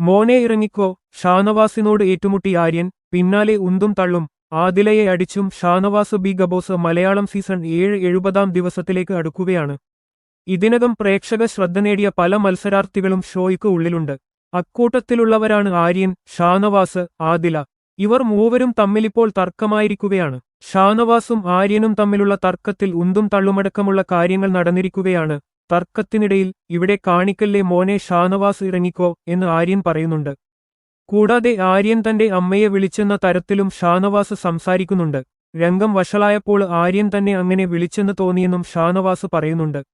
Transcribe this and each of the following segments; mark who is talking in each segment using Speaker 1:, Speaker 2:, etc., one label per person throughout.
Speaker 1: മോനെ ഇറങ്ങിക്കോ ഷാനവാസിനോട് ഏറ്റുമുട്ടി ആര്യൻ പിന്നാലെ ഉന്തും തള്ളും ആദിലയെ അടിച്ചും Shanavas Bigg Boss Malayalam season ഏഴ് എഴുപതാം ദിവസത്തിലേക്ക് അടുക്കുകയാണ്. ഇതിനകം പ്രേക്ഷക ശ്രദ്ധ നേടിയ പല മത്സരാർത്ഥികളും ഷോയ്ക്ക് ഉള്ളിലുണ്ട്. അക്കൂട്ടത്തിലുള്ളവരാണ് ആര്യൻ ഷാനവാസ് ആദില. ഇവർ മൂവരും തമ്മിലിപ്പോൾ തർക്കമായിരിക്കുകയാണ്. ഷാനവാസും ആര്യനും തമ്മിലുള്ള തർക്കത്തിൽ ഉന്തും തള്ളുമടക്കമുള്ള കാര്യങ്ങൾ നടന്നിരിക്കുകയാണ്. തർക്കത്തിനിടയിൽ ഇവിടെ കാണിക്കല്ലേ മോനെ ഷാനവാസ് ഇറങ്ങിക്കോ എന്ന് ആര്യൻ പറയുന്നുണ്ട്. കൂടാതെ ആര്യൻ തന്റെ അമ്മയെ വിളിച്ചെന്ന തരത്തിലും ഷാനവാസ് സംസാരിക്കുന്നുണ്ട്. രംഗം വഷളായപ്പോൾ ആര്യൻ തന്നെ അങ്ങനെ വിളിച്ചെന്ന് തോന്നിയെന്നും ഷാനവാസ് പറയുന്നുണ്ട്.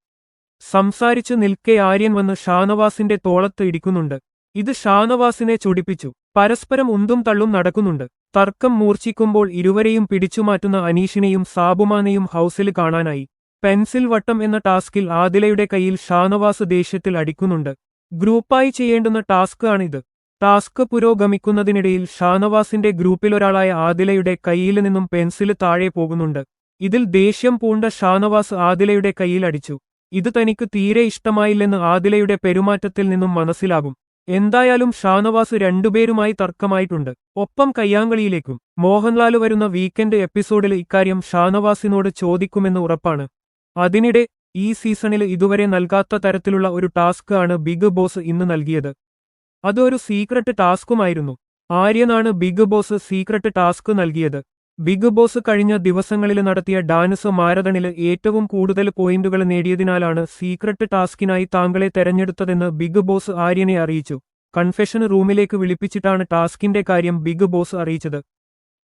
Speaker 1: സംസാരിച്ചു നിൽക്കെ ആര്യൻ വന്ന് ഷാനവാസിന്റെ തോളത്ത് ഇടിക്കുന്നുണ്ട്. ഇത് ഷാനവാസിനെ ചൊടിപ്പിച്ചു. പരസ്പരം ഉന്തും തള്ളും നടക്കുന്നുണ്ട്. തർക്കം മൂർച്ഛിക്കുമ്പോൾ ഇരുവരെയും പിടിച്ചുമാറ്റുന്ന അനീഷിനെയും സാബുമാനെയും ഹൌസിൽ കാണാനായി. പെൻസിൽ വട്ടം എന്ന ടാസ്കിൽ ആദിലയുടെ കയ്യിൽ ഷാനവാസ് ദേഷ്യത്തിൽ അടിക്കുന്നുണ്ട്. ഗ്രൂപ്പായി ചെയ്യേണ്ടുന്ന ടാസ്ക് ആണിത്. ടാസ്ക് പുരോഗമിക്കുന്നതിനിടയിൽ ഷാനവാസിന്റെ ഗ്രൂപ്പിലൊരാളായ ആദിലയുടെ കയ്യിൽ നിന്നും പെൻസിൽ താഴെ പോകുന്നുണ്ട്. ഇതിൽ ദേഷ്യം പൂണ്ട ഷാനവാസ് ആദിലയുടെ കയ്യിൽ അടിച്ചു. ഇത് തനിക്ക് തീരെ ഇഷ്ടമായില്ലെന്ന് ആദിലയുടെ പെരുമാറ്റത്തിൽ നിന്നും മനസ്സിലാകും. എന്തായാലും ഷാനവാസ് രണ്ടുപേരുമായി തർക്കമായിട്ടുണ്ട്. ഒപ്പം കയ്യാങ്കളിയിലേക്കും മോഹൻലാൽ വരുന്ന വീക്കെൻഡ് എപ്പിസോഡിൽ ഇക്കാര്യം ഷാനവാസിനോട് ചോദിക്കുമെന്ന് ഉറപ്പാണ്. അതിനിടെ ഈ സീസണിൽ ഇതുവരെ നൽകാത്ത തരത്തിലുള്ള ഒരു ടാസ്ക് ആണ് ബിഗ് ബോസ് ഇന്ന് നൽകിയത്. അതൊരു സീക്രട്ട് ടാസ്കുമായിരുന്നു. ആര്യനാണ് ബിഗ് ബോസ് സീക്രട്ട് ടാസ്ക് നൽകിയത്. ബിഗ് ബോസ് കഴിഞ്ഞ ദിവസങ്ങളിൽ നടത്തിയ ഡാൻസ് മാരതണിൽ ഏറ്റവും കൂടുതൽ പോയിന്റുകൾ നേടിയതിനാലാണ് സീക്രട്ട് ടാസ്കിനായി താങ്കളെ തെരഞ്ഞെടുത്തതെന്ന് ബിഗ് ബോസ് ആര്യനെ അറിയിച്ചു. കൺഫെഷൻ റൂമിലേക്ക് വിളിപ്പിച്ചിട്ടാണ് ടാസ്കിന്റെ കാര്യം ബിഗ് ബോസ് അറിയിച്ചത്.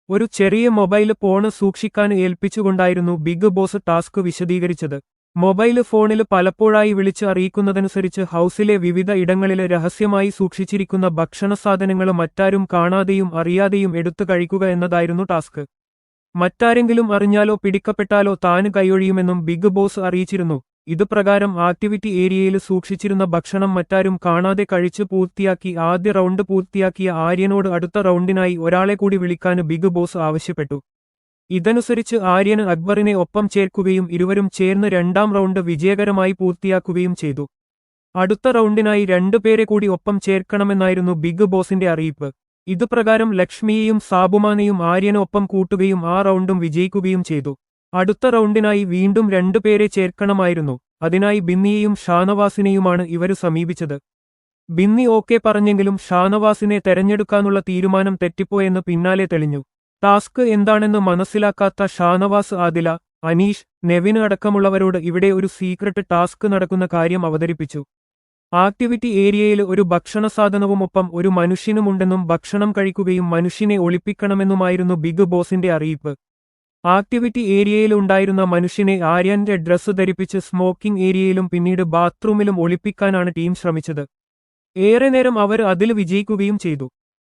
Speaker 1: ഒരു ചെറിയ മൊബൈൽ ഫോണ് സൂക്ഷിക്കാൻ ഏൽപ്പിച്ചുകൊണ്ടായിരുന്നു ബിഗ് ബോസ് ടാസ്ക് വിശദീകരിച്ചത്. മൊബൈൽ ഫോണിൽ പലപ്പോഴായി വിളിച്ച് അറിയിക്കുന്നതനുസരിച്ച് ഹൌസിലെ വിവിധ ഇടങ്ങളിൽ രഹസ്യമായി സൂക്ഷിച്ചിരിക്കുന്ന ഭക്ഷണ സാധനങ്ങൾ മറ്റാരും കാണാതെയും അറിയാതെയും എടുത്തു കഴിക്കുക എന്നതായിരുന്നു ടാസ്ക്. മറ്റാരെങ്കിലും അറിഞ്ഞാലോ പിടിക്കപ്പെട്ടാലോ താന് കൈയൊഴിയുമെന്നും ബിഗ് ബോസ് അറിയിച്ചിരുന്നു. ഇത് പ്രകാരം ആക്ടിവിറ്റി ഏരിയയിൽ സൂക്ഷിച്ചിരുന്ന ഭക്ഷണം മറ്റാരും കാണാതെ കഴിച്ചു പൂർത്തിയാക്കി ആദ്യ റൗണ്ട് പൂർത്തിയാക്കിയ ആര്യനോട് അടുത്ത റൗണ്ടിനായി ഒരാളെ കൂടി വിളിക്കാൻ ബിഗ് ബോസ് ആവശ്യപ്പെട്ടു. ഇതനുസരിച്ച് ആര്യന് അക്ബറിനെ ഒപ്പം ചേർക്കുകയും ഇരുവരും ചേർന്ന് രണ്ടാം റൗണ്ട് വിജയകരമായി പൂർത്തിയാക്കുകയും ചെയ്തു. അടുത്ത റൗണ്ടിനായി രണ്ടുപേരെ കൂടി ഒപ്പം ചേർക്കണമെന്നായിരുന്നു ബിഗ് ബോസിന്റെ അറിയിപ്പ്. ഇതുപ്രകാരം ലക്ഷ്മിയെയും സാബുമാനെയും ആര്യനൊപ്പം കൂട്ടുകയും ആ റൗണ്ടും വിജയിക്കുകയും ചെയ്തു. അടുത്ത റൗണ്ടിനായി വീണ്ടും രണ്ടുപേരെ ചേർക്കണമായിരുന്നു. അതിനായി ബിന്നിയെയും ഷാനവാസിനെയുമാണ് ഇവർ സമീപിച്ചത്. ബിന്നി ഓക്കെ പറഞ്ഞെങ്കിലും ഷാനവാസിനെ തെരഞ്ഞെടുക്കാനുള്ള തീരുമാനം തെറ്റിപ്പോയെന്ന് പിന്നാലെ തെളിഞ്ഞു. ടാസ്ക് എന്താണെന്ന് മനസ്സിലാക്കാത്ത ഷാനവാസ് ആദില അനീഷ് നെവിന് അടക്കമുള്ളവരോട് ഇവിടെ ഒരു സീക്രട്ട് ടാസ്ക് നടക്കുന്ന കാര്യം അവതരിപ്പിച്ചു. ആക്ടിവിറ്റി ഏരിയയിൽ ഒരു ഭക്ഷണ സാധനവുമൊപ്പം ഒരു മനുഷ്യനുമുണ്ടെന്നും ഭക്ഷണം കഴിക്കുകയും മനുഷ്യനെ ഒളിപ്പിക്കണമെന്നുമായിരുന്നു ബിഗ് ബോസിന്റെ അറിയിപ്പ്. ആക്ടിവിറ്റി ഏരിയയിൽ ഉണ്ടായിരുന്ന മനുഷ്യനെ ആര്യന്റെ ഡ്രസ്സ് ധരിപ്പിച്ച് സ്മോക്കിംഗ് ഏരിയയിലും പിന്നീട് ബാത്റൂമിലും ഒളിപ്പിക്കാനാണ് ടീം ശ്രമിച്ചത്. ഏറെ നേരം അവർ അതിൽ വിജയിക്കുകയും ചെയ്തു.